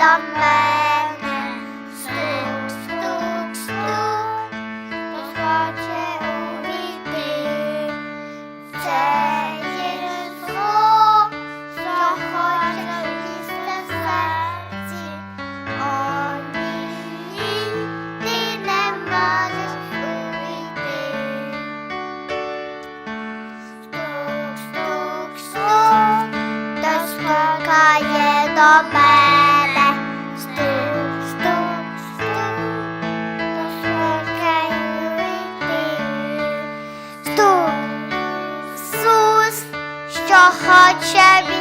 до мене, стук, стук, стук, хтось хоче увійти, це є звук, що хоче місце серці. О, ні, ти не можеш увійти. Стук, стук, стук, хтось спокає до мене. shall.